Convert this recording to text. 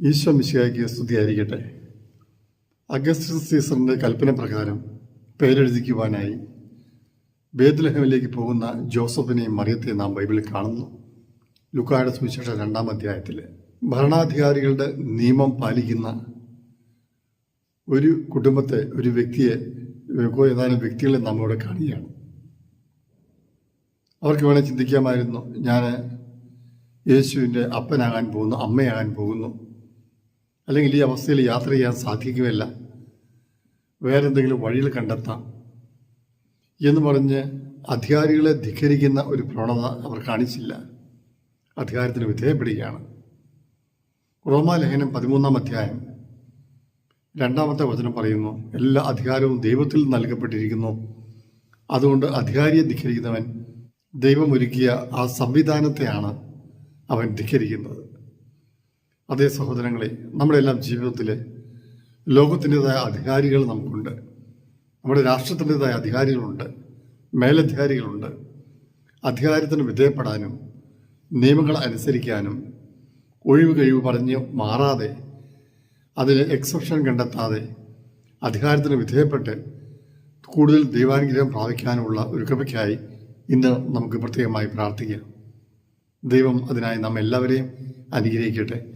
ഈശോ മിശിഹായ്ക്ക് സ്തുതിയായിരിക്കട്ടെ. അഗസ്റ്റ് സീസറിന്റെ കൽപ്പന പ്രകാരം പേരെഴുതിക്കുവാനായി ബേദ്ലഹമിലേക്ക് പോകുന്ന ജോസഫിനെയും മറിയത്തെയും നാം ബൈബിളിൽ കാണുന്നു. ലുക്കായുടെ സുവിശേഷ രണ്ടാം അധ്യായത്തിൽ ഭരണാധികാരികളുടെ നിയമം പാലിക്കുന്ന ഒരു കുടുംബത്തെ ഒരു വ്യക്തിയെ ഏതാനും വ്യക്തികളെ നമ്മളിവിടെ കാണുകയാണ്. അവർക്ക് വേണേൽ ചിന്തിക്കാമായിരുന്നു ഞാൻ യേശുവിന്റെ അപ്പനാകാൻ പോകുന്നു അമ്മയാകാൻ പോകുന്നു. അല്ലെങ്കിൽ ഈ അവസ്ഥയിൽ യാത്ര ചെയ്യാൻ സാധിക്കുകയില്ല. വേറെന്തെങ്കിലും വഴിയിൽ കണ്ടെത്താം എന്ന് പറഞ്ഞ് അധികാരികളെ ധിക്കരിക്കുന്ന ഒരു പ്രവണത അവർ കാണിച്ചില്ല. അധികാരത്തിന് വിധേയപ്പെടുകയാണ്. റോമാലേഖനം പതിമൂന്നാം അധ്യായം രണ്ടാമത്തെ വചനം പറയുന്നു എല്ലാ അധികാരവും ദൈവത്തിൽ നൽകപ്പെട്ടിരിക്കുന്നു. അതുകൊണ്ട് അധികാരിയെ ധിക്കരിക്കുന്നവൻ ദൈവമൊരുക്കിയ ആ സംവിധാനത്തെയാണ് അവൻ ധിക്കരിക്കുന്നത്. അതേ സഹോദരങ്ങളെ നമ്മുടെ എല്ലാം ജീവിതത്തിൽ ലോകത്തിന്റെതായ അധികാരികൾ നമുക്കുണ്ട്. നമ്മുടെ രാഷ്ട്രത്തിന്റെതായ അധികാരികളുണ്ട്. മേലധികാരികളുണ്ട്. അധികാരത്തിന് വിധേയപ്പെടാനും നിയമങ്ങൾ അനുസരിക്കാനും ഒഴിവ് കഴിവ് പറഞ്ഞ് മാറാതെ അതിന് എക്സെപ്ഷൻ കണ്ടെത്താതെ അധികാരത്തിന് വിധേയപ്പെട്ട് കൂടുതൽ ദൈവാനുഗ്രഹം പ്രാപിക്കാനുള്ള ഒരു കൃപയ്ക്കായി ഇന്ന് നമുക്ക് പ്രത്യേകമായി പ്രാർത്ഥിക്കാം. ദൈവം അതിനായി നാം എല്ലാവരെയും അനുഗ്രഹിക്കട്ടെ.